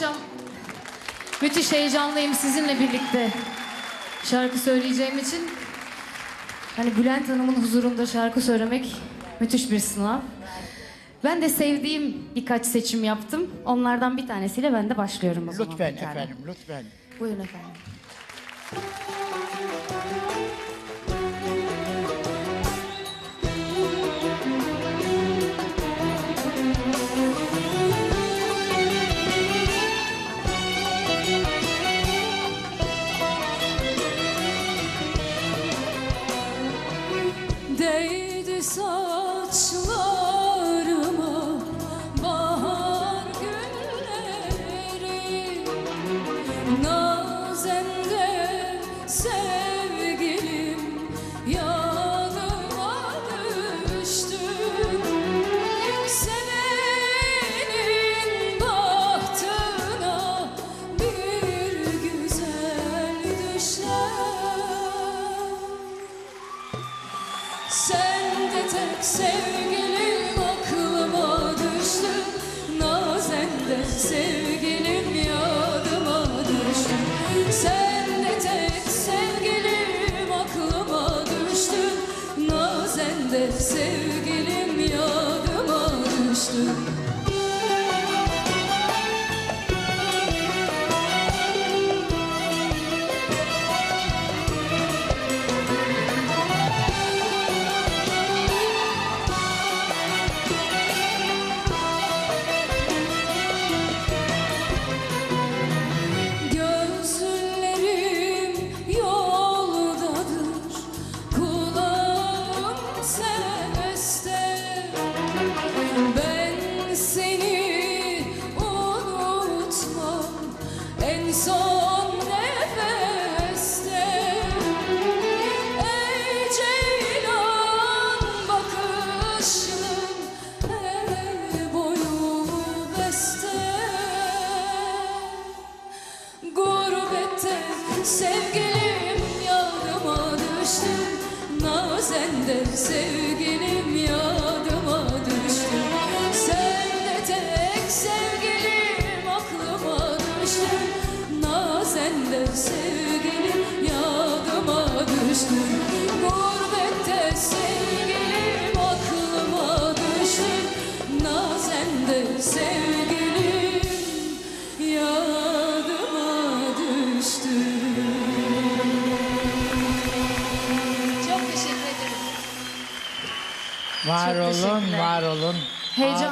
akşam müthiş heyecanlıyım sizinle birlikte şarkı söyleyeceğim için. Hani Bülent Hanım'ın huzurunda şarkı söylemek müthiş bir sınav. Ben de sevdiğim birkaç seçim yaptım. Onlardan bir tanesiyle ben de başlıyorum o zaman. Lütfen efendim, lütfen. Buyurun efendim. Saçlarıma bahar günleri. Nazende sevgilim yanıma düştü Sevenin bahtına bir güzel tek sevgilim aklıma düştü. Nazende sevgilim yadıma düştü. Sen de tek sevgilim aklıma düştü. Nazende sevgilim yadıma düştü sevgilim yadıma düştü Nazende sevgilim sevgilim yadıma düştü Gurbette sevgilim aklıma düştü Nazende sevgilim yadıma düştü. Çok teşekkür ederim. Var Çok olun, teşekkürler. var olun. Heyecan